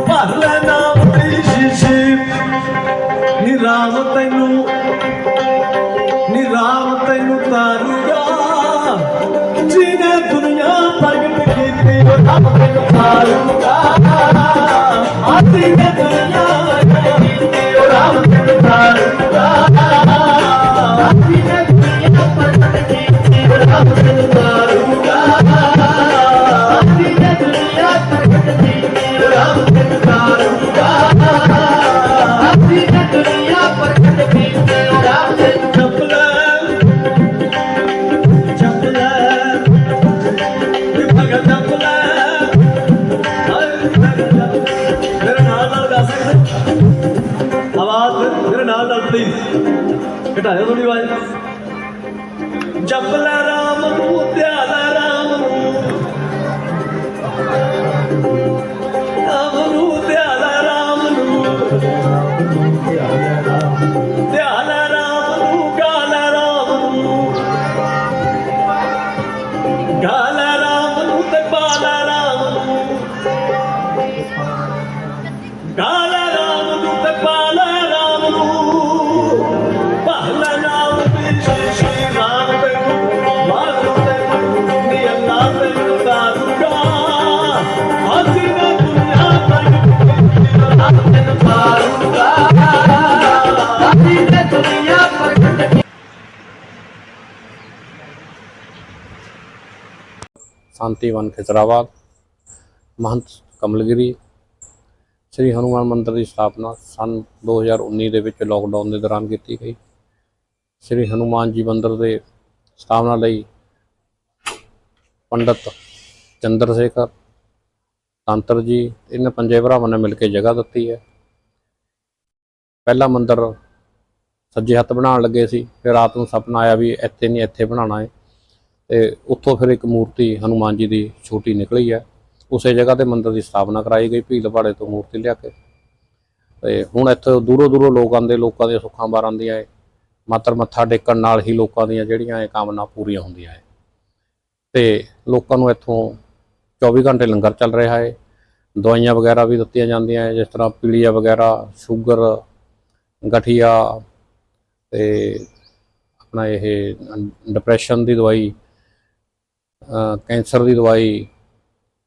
ਭਰ ਲੈ ਨਾਮ ਦੀ ਸ਼ੀਸ਼ੀ ਨੀ ਰਾਮ ਤੈਨੂੰ ਨੀ ਘਟਾਇਓ ਥੋੜੀ ਆਵਾਜ਼। ਜਪ ਲੈ ਰਾਮ ਨੂੰ, ਧਿਆਨ ਰਾਮ ਨੂੰ। ਰਾਮ ਨੂੰ, ਧਿਆਨ ਰਾਮ ਨੂੰ। ਧਿਆਨ ਰਾਮ ਨੂੰ ਗਾਲ ਰਾਮ ਨੂੰ। ਗਾਲ ਰਾਮ ਨੂੰ ਤੇ ਬਾਲ ਰਾਮ ਨੂੰ। ਗਾਲ ਸ਼ਾਂਤੀਵਨ ਖਿਜ਼ਰਾਬਾਦ ਮਹੰਤ ਕਮਲਗਿਰੀ ਸ੍ਰੀ ਹਨੂਮਾਨ ਮੰਦਿਰ ਦੀ ਸਥਾਪਨਾ ਸਨ 2019 ਦੇ ਵਿੱਚ ਲੋਕਡਾਊਨ ਦੇ ਦੌਰਾਨ ਕੀਤੀ ਗਈ ਸ੍ਰੀ ਹਨੂਮਾਨ ਜੀ ਮੰਦਿਰ ਦੇ ਸਥਾਪਨਾ ਲਈ ਪੰਡਤ ਚੰਦਰ ਸ਼ੇਖਰ ਤੰਤਰ ਜੀ, ਇਹਨਾਂ ਪੰਜੇ ਭਰਾਵਾਂ ਨੇ ਮਿਲ ਕੇ ਜਗ੍ਹਾ ਦਿੱਤੀ ਹੈ। ਪਹਿਲਾ ਮੰਦਰ ਸੱਜੇ ਹੱਥ ਬਣਾਉਣ ਲੱਗੇ ਸੀ, ਫਿਰ ਰਾਤ ਨੂੰ ਸੁਪਨਾ ਆਇਆ ਵੀ ਇੱਥੇ ਨਹੀਂ, ਇੱਥੇ ਬਣਾਉਣਾ ਹੈ। ਤੇ ਉੱਥੋਂ ਫਿਰ ਇੱਕ ਮੂਰਤੀ ਹਨੂਮਾਨ ਜੀ ਦੀ ਛੋਟੀ ਨਿਕਲੀ ਹੈ। ਉਸੇ ਜਗ੍ਹਾ ਤੇ ਮੰਦਰ ਦੀ ਸਥਾਪਨਾ ਕਰਾਈ ਗਈ ਭੀਲ ਪਹਾੜੇ ਤੋਂ ਮੂਰਤੀ ਲਿਆ ਕੇ। ਤੇ ਹੁਣ ਇੱਥੇ ਦੂਰੋਂ ਦੂਰੋਂ ਲੋਕ ਆਉਂਦੇ, ਲੋਕਾਂ ਦੀਆਂ ਸੁੱਖਾਂ ਬਾਰਾਂ ਆਉਂਦੀਆਂ ਏ ਮਾਤਰ ਮੱਥਾ ਟੇਕਣ ਨਾਲ ਹੀ ਲੋਕਾਂ ਦੀਆਂ ਜਿਹੜੀਆਂ ਇਹ ਕਾਮਨਾ ਪੂਰੀਆਂ ਹੁੰਦੀਆਂ ਹੈ। ਤੇ ਲੋਕਾਂ ਨੂੰ ਇੱਥੋਂ 24 ਘੰਟੇ ਲੰਗਰ ਚੱਲ ਰਿਹਾ ਹੈ। ਦਵਾਈਆਂ ਵਗੈਰਾ ਵੀ ਦਿੱਤੀਆਂ ਜਾਂਦੀਆਂ ਹੈ, ਜਿਸ ਤਰ੍ਹਾਂ ਪੀਲੀਆ ਵਗੈਰਾ, ਸ਼ੂਗਰ, ਗਠੀਆ ਤੇ ਆਪਣਾ ਇਹ ਡਿਪਰੈਸ਼ਨ ਦੀ ਦਵਾਈ ਕੈਂਸਰ ਦੀ ਦਵਾਈ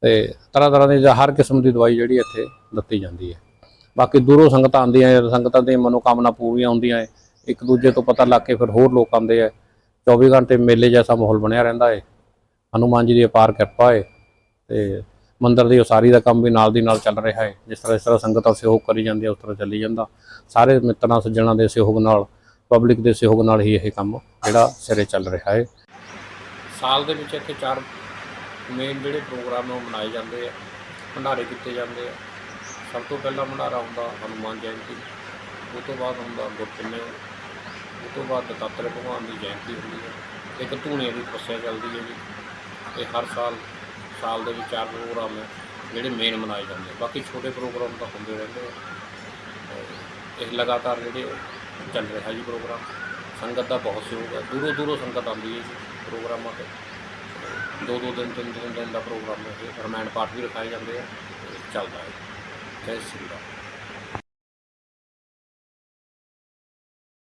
ਤੇ ਤਰ੍ਹਾਂ ਤਰ੍ਹਾਂ ਦੀ ਹਰ ਕਿਸਮ ਦੀ ਦਵਾਈ ਜਿਹੜੀ ਇੱਥੇ ਦਿੱਤੀ ਜਾਂਦੀ ਹੈ। ਬਾਕੀ ਦੂਰੋਂ ਸੰਗਤਾਂ ਆਉਂਦੀਆਂ ਸੰਗਤਾਂ ਦੀਆਂ ਮਨੋਕਾਮਨਾ ਪੂਰੀਆਂ ਹੁੰਦੀਆਂ ਹੈ। ਇੱਕ ਦੂਜੇ ਤੋਂ ਪਤਾ ਲੱਗ ਕੇ ਫਿਰ ਹੋਰ ਲੋਕ ਆਉਂਦੇ ਹੈ। 24 ਘੰਟੇ ਮੇਲੇ ਜੈਸਾ ਮਾਹੌਲ ਬਣਿਆ ਰਹਿੰਦਾ ਹੈ। ਹਨੂਮਾਨ ਜੀ ਦੀ ਅਪਾਰ ਕਿਰਪਾ ਹੈ। ਤੇ ਮੰਦਰ ਦੀ ਉਸਾਰੀ ਦਾ ਕੰਮ ਵੀ ਨਾਲ ਦੀ ਨਾਲ ਚੱਲ ਰਿਹਾ ਹੈ। ਜਿਸ ਤਰ੍ਹਾਂ ਇਸ ਤਰ੍ਹਾਂ ਸੰਗਤਾਂ ਸਹਿਯੋਗ ਕਰੀ ਜਾਂਦੀ ਹੈ, ਉਸ ਤਰ੍ਹਾਂ ਚੱਲੀ ਜਾਂਦਾ। ਸਾਰੇ ਮਿੱਤਰਾਂ, ਸੱਜਣਾਂ ਦੇ ਸਹਿਯੋਗ ਨਾਲ ਪਬਲਿਕ ਦੇ ਸਹਿਯੋਗ ਨਾਲ ਹੀ ਇਹ ਕੰਮ ਜਿਹੜਾ ਸਿਰੇ ਚੱਲ ਰਿਹਾ ਹੈ। ਸਾਲ ਦੇ ਵਿੱਚ ਇੱਥੇ ਚਾਰ ਮੇਨ ਜਿਹੜੇ ਪ੍ਰੋਗਰਾਮ ਆ, ਉਹ ਮਨਾਏ ਜਾਂਦੇ ਆ। ਭੰਡਾਰੇ ਕੀਤੇ ਜਾਂਦੇ ਆ। ਸਭ ਤੋਂ ਪਹਿਲਾਂ ਭੰਡਾਰਾ ਹੁੰਦਾ ਹਨੂਮਾਨ ਜਯੰਤੀ ਉਹ ਤੋਂ ਬਾਅਦ ਹੁੰਦਾ ਗੁਰਪੁਰਨੇ ਉਹ ਤੋਂ ਬਾਅਦ ਦਤਾਤਰੇ ਭਗਵਾਨ ਦੀ ਜਯੰਤੀ ਹੁੰਦੀ ਹੈ। ਇੱਕ ਧੂਣੇ ਦੀ ਤਪੱਸਿਆ ਚੱਲਦੀ ਹੈ ਜੀ। ਇਹ ਹਰ ਸਾਲ ਸਾਲ ਦੇ ਵਿੱਚ ਚਾਰ ਪ੍ਰੋਗਰਾਮ ਹੈ, ਜਿਹੜੇ ਮੇਨ ਮਨਾਏ ਜਾਂਦੇ ਬਾਕੀ ਛੋਟੇ ਪ੍ਰੋਗਰਾਮ ਤਾਂ ਹੁੰਦੇ ਰਹਿੰਦੇ ਆ। ਤੇ ਇਹ ਲਗਾਤਾਰ ਜਿਹੜੇ ਚੱਲ ਰਿਹਾ ਜੀ ਪ੍ਰੋਗਰਾਮ, ਸੰਗਤ ਦਾ ਬਹੁਤ ਸਹਿਯੋਗ ਹੈ। ਦੂਰੋਂ ਦੂਰੋਂ ਸੰਗਤ ਆਉਂਦੀ ਹੈ ਜੀ ਪ੍ਰੋਗਰਾਮਾਂ ਤੇ। ਦੋ ਦੋ ਦਿਨ, ਤਿੰਨ ਤਿੰਨ ਦਿਨ ਦਾ ਪ੍ਰੋਗਰਾਮ ਹੈ ਇਹ। ਰਮਾਇਣ ਪਾਠ ਵੀ ਰਖਾਏ ਜਾਂਦੇ ਆ ਚੱਲਦਾ ਹੈ। ਜੈ ਸ਼੍ਰੀ ਰਾਮ।